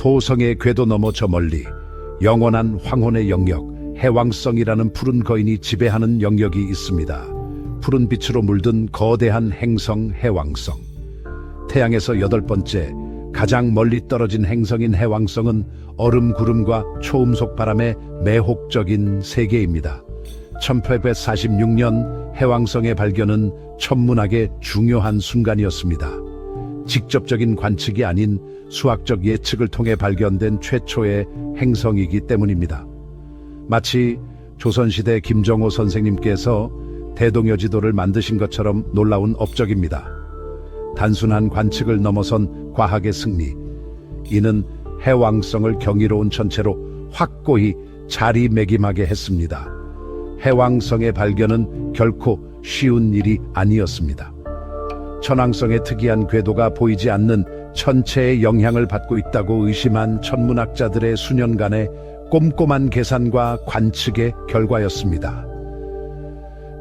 토성의 궤도 넘어 저 멀리 영원한 황혼의 영역 해왕성이라는 푸른 거인이 지배하는 영역이 있습니다. 푸른 빛으로 물든 거대한 행성 해왕성. 태양에서 여덟 번째 가장 멀리 떨어진 행성인 해왕성은 얼음 구름과 초음속 바람의 매혹적인 세계입니다. 1846년 해왕성의 발견은 천문학의 중요한 순간이었습니다. 직접적인 관측이 아닌 수학적 예측을 통해 발견된 최초의 행성이기 때문입니다. 마치 조선시대 김정호 선생님께서 대동여 지도를 만드신 것처럼 놀라운 업적입니다. 단순한 관측을 넘어선 과학의 승리. 이는 해왕성을 경이로운 천체로 확고히 자리매김하게 했습니다. 해왕성의 발견은 결코 쉬운 일이 아니었습니다. 천왕성의 특이한 궤도가 보이지 않는 천체의 영향을 받고 있다고 의심한 천문학자들의 수년간의 꼼꼼한 계산과 관측의 결과였습니다.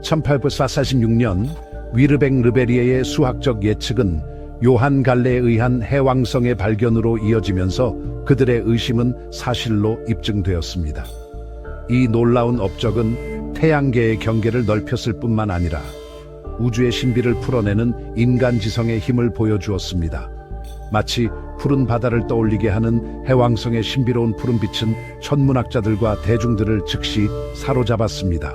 1846년 위르뱅 르베리에의 수학적 예측은 요한 갈레에 의한 해왕성의 발견으로 이어지면서 그들의 의심은 사실로 입증되었습니다. 이 놀라운 업적은 태양계의 경계를 넓혔을 뿐만 아니라 우주의 신비를 풀어내는 인간 지성의 힘을 보여주었습니다. 마치 푸른 바다를 떠올리게 하는 해왕성의 신비로운 푸른빛은 천문학자들과 대중들을 즉시 사로잡았습니다.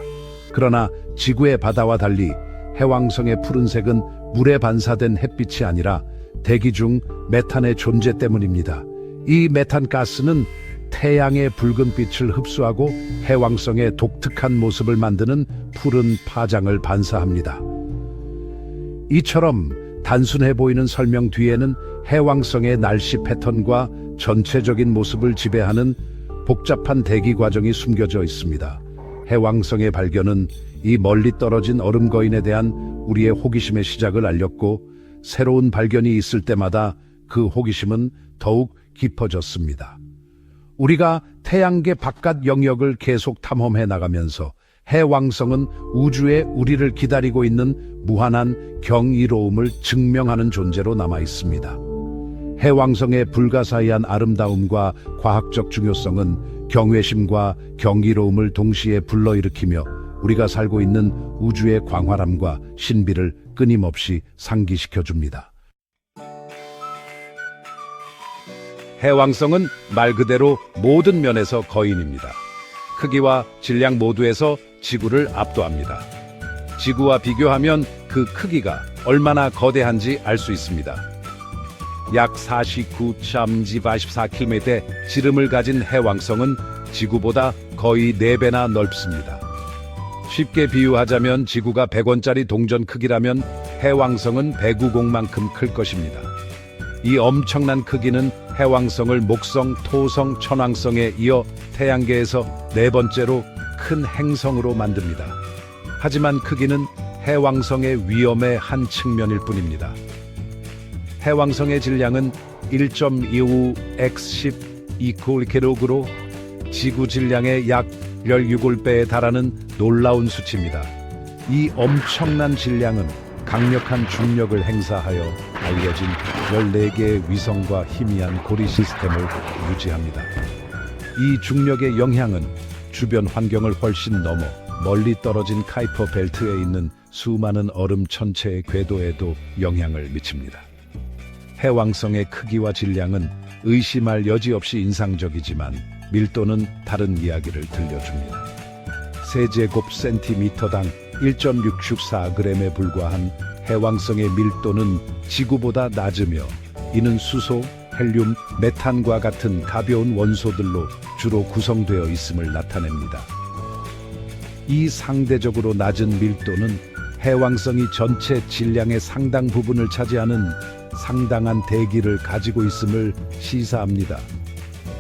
그러나 지구의 바다와 달리 해왕성의 푸른색은 물에 반사된 햇빛이 아니라 대기 중 메탄의 존재 때문입니다. 이 메탄 가스는 태양의 붉은 빛을 흡수하고 해왕성의 독특한 모습을 만드는 푸른 파장을 반사합니다. 이처럼 단순해 보이는 설명 뒤에는 해왕성의 날씨 패턴과 전체적인 모습을 지배하는 복잡한 대기 과정이 숨겨져 있습니다. 해왕성의 발견은 이 멀리 떨어진 얼음 거인에 대한 우리의 호기심의 시작을 알렸고 새로운 발견이 있을 때마다 그 호기심은 더욱 깊어졌습니다. 우리가 태양계 바깥 영역을 계속 탐험해 나가면서 해왕성은 우주에 우리를 기다리고 있는 무한한 경이로움을 증명하는 존재로 남아 있습니다. 해왕성의 불가사의한 아름다움과 과학적 중요성은 경외심과 경이로움을 동시에 불러일으키며 우리가 살고 있는 우주의 광활함과 신비를 끊임없이 상기시켜 줍니다. 해왕성은 말 그대로 모든 면에서 거인입니다. 크기와 질량 모두에서 지구를 압도합니다. 지구와 비교하면 그 크기가 얼마나 거대한지 알 수 있습니다. 약 49.24km 지름을 가진 해왕성은 지구보다 거의 4배나 넓습니다. 쉽게 비유하자면 지구가 100원짜리 동전 크기라면 해왕성은 배구공만큼 클 것입니다. 이 엄청난 크기는 해왕성을 목성, 토성, 천왕성에 이어 태양계에서 네 번째로 큰 행성으로 만듭니다. 하지만 크기는 해왕성의 위험의 한 측면일 뿐입니다. 해왕성의 질량은 1.25x10 지구 질량의 약 16배에 달하는 놀라운 수치입니다. 이 엄청난 질량은 강력한 중력을 행사하여 알려진 14개의 위성과 희미한 고리 시스템을 유지합니다. 이 중력의 영향은 주변 환경을 훨씬 넘어 멀리 떨어진 카이퍼 벨트에 있는 수많은 얼음 천체의 궤도에도 영향을 미칩니다. 해왕성의 크기와 질량은 의심할 여지 없이 인상적이지만 밀도는 다른 이야기를 들려줍니다. 세제곱 센티미터당 1.664g에 불과한 해왕성의 밀도는 지구보다 낮으며 이는 수소, 헬륨, 메탄과 같은 가벼운 원소들로 주로 구성되어 있음을 나타냅니다. 이 상대적으로 낮은 밀도는 해왕성이 전체 질량의 상당 부분을 차지하는 상당한 대기를 가지고 있음을 시사합니다.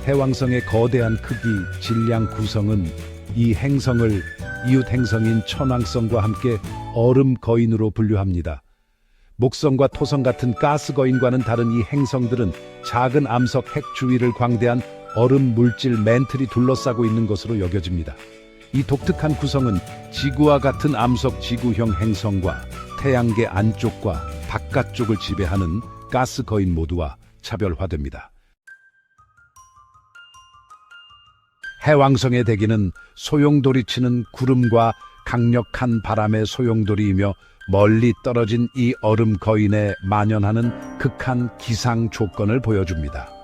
해왕성의 거대한 크기, 질량 구성은 이 행성을 이웃 행성인 천왕성과 함께 얼음 거인으로 분류합니다. 목성과 토성 같은 가스 거인과는 다른 이 행성들은 작은 암석 핵 주위를 광대한 얼음 물질 멘틀이 둘러싸고 있는 것으로 여겨집니다. 이 독특한 구성은 지구와 같은 암석 지구형 행성과 태양계 안쪽과 바깥쪽을 지배하는 가스 거인 모두와 차별화됩니다. 해왕성의 대기는 소용돌이 치는 구름과 강력한 바람의 소용돌이이며 멀리 떨어진 이 얼음 거인에 만연하는 극한 기상 조건을 보여줍니다.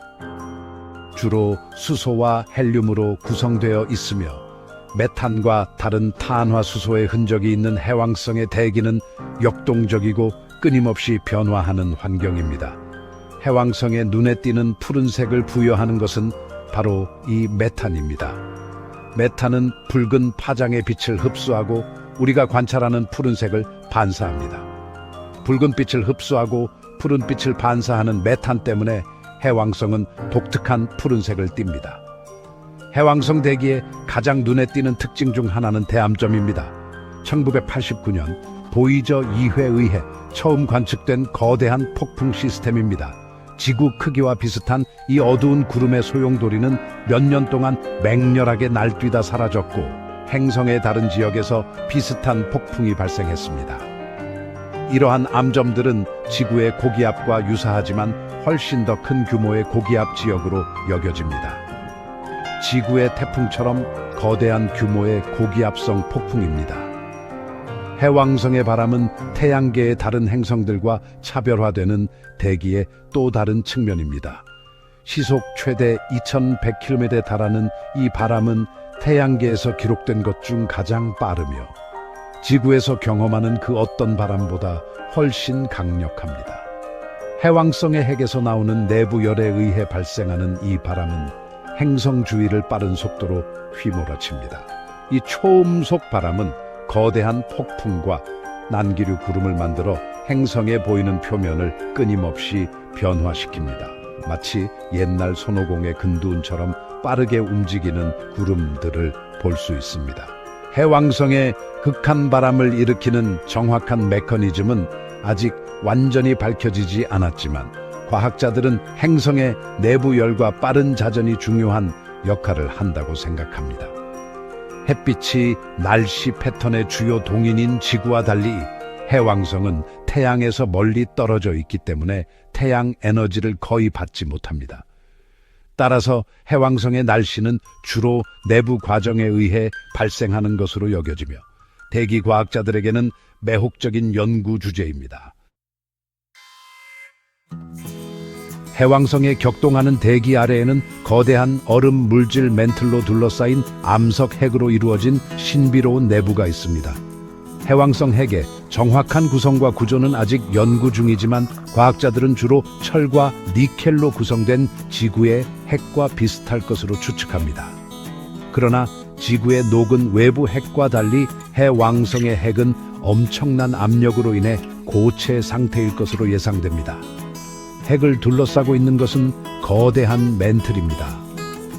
주로 수소와 헬륨으로 구성되어 있으며 메탄과 다른 탄화수소의 흔적이 있는 해왕성의 대기는 역동적이고 끊임없이 변화하는 환경입니다. 해왕성의 눈에 띄는 푸른색을 부여하는 것은 바로 이 메탄입니다. 메탄은 붉은 파장의 빛을 흡수하고 우리가 관찰하는 푸른색을 반사합니다. 붉은 빛을 흡수하고 푸른 빛을 반사하는 메탄 때문에 해왕성은 독특한 푸른색을 띱니다. 해왕성 대기의 가장 눈에 띄는 특징 중 하나는 대암점입니다. 1989년 보이저 2회 의해 처음 관측된 거대한 폭풍 시스템입니다. 지구 크기와 비슷한 이 어두운 구름의 소용돌이는 몇 년 동안 맹렬하게 날뛰다 사라졌고 행성의 다른 지역에서 비슷한 폭풍이 발생했습니다. 이러한 암점들은 지구의 고기압과 유사하지만 훨씬 더 큰 규모의 고기압 지역으로 여겨집니다. 지구의 태풍처럼 거대한 규모의 고기압성 폭풍입니다. 해왕성의 바람은 태양계의 다른 행성들과 차별화되는 대기의 또 다른 측면입니다. 시속 최대 2100km에 달하는 이 바람은 태양계에서 기록된 것 중 가장 빠르며 지구에서 경험하는 그 어떤 바람보다 훨씬 강력합니다. 해왕성의 핵에서 나오는 내부 열에 의해 발생하는 이 바람은 행성 주위를 빠른 속도로 휘몰아칩니다. 이 초음속 바람은 거대한 폭풍과 난기류 구름을 만들어 행성에 보이는 표면을 끊임없이 변화시킵니다. 마치 옛날 손오공의 근두운처럼 빠르게 움직이는 구름들을 볼 수 있습니다. 해왕성의 극한 바람을 일으키는 정확한 메커니즘은 아직 완전히 밝혀지지 않았지만 과학자들은 행성의 내부 열과 빠른 자전이 중요한 역할을 한다고 생각합니다. 햇빛이 날씨 패턴의 주요 동인인 지구와 달리 해왕성은 태양에서 멀리 떨어져 있기 때문에 태양 에너지를 거의 받지 못합니다. 따라서 해왕성의 날씨는 주로 내부 과정에 의해 발생하는 것으로 여겨지며 대기 과학자들에게는 매혹적인 연구 주제입니다. 해왕성에 격동하는 대기 아래에는 거대한 얼음 물질 멘틀로 둘러싸인 암석 핵으로 이루어진 신비로운 내부가 있습니다. 해왕성 핵의 정확한 구성과 구조는 아직 연구 중이지만 과학자들은 주로 철과 니켈로 구성된 지구의 핵과 비슷할 것으로 추측합니다. 그러나 지구의 녹은 외부 핵과 달리 해왕성의 핵은 엄청난 압력으로 인해 고체 상태일 것으로 예상됩니다. 핵을 둘러싸고 있는 것은 거대한 멘틀입니다.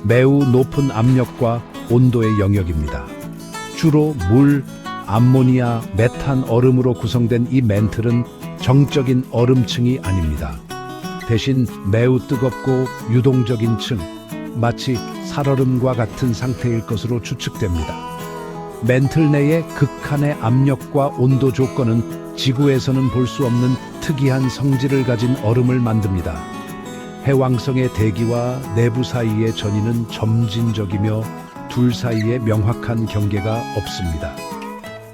매우 높은 압력과 온도의 영역입니다. 주로 물, 암모니아, 메탄 얼음으로 구성된 이 멘틀은 정적인 얼음층이 아닙니다. 대신 매우 뜨겁고 유동적인 층, 마치 살얼음과 같은 상태일 것으로 추측됩니다. 멘틀 내의 극한의 압력과 온도 조건은 지구에서는 볼 수 없는 특이한 성질을 가진 얼음을 만듭니다. 해왕성의 대기와 내부 사이의 전이는 점진적이며 둘 사이에 명확한 경계가 없습니다.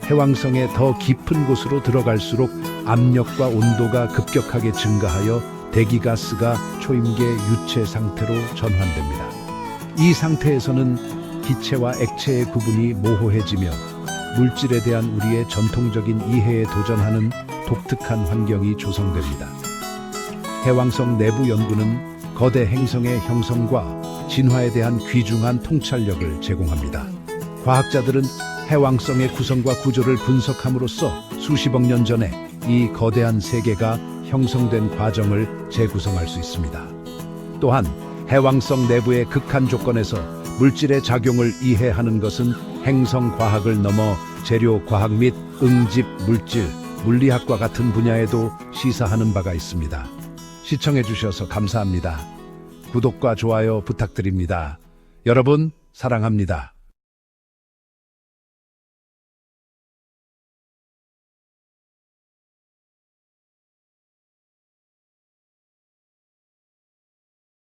해왕성의 더 깊은 곳으로 들어갈수록 압력과 온도가 급격하게 증가하여 대기가스가 초임계 유체 상태로 전환됩니다. 이 상태에서는 기체와 액체의 구분이 모호해지며 물질에 대한 우리의 전통적인 이해에 도전하는 독특한 환경이 조성됩니다. 해왕성 내부 연구는 거대 행성의 형성과 진화에 대한 귀중한 통찰력을 제공합니다. 과학자들은 해왕성의 구성과 구조를 분석함으로써 수십억 년 전에 이 거대한 세계가 형성된 과정을 재구성할 수 있습니다. 또한 해왕성 내부의 극한 조건에서 물질의 작용을 이해하는 것은 행성 과학을 넘어 재료 과학 및 응집 물질, 물리학과 같은 분야에도 시사하는 바가 있습니다. 시청해 주셔서 감사합니다. 구독과 좋아요 부탁드립니다. 여러분 사랑합니다.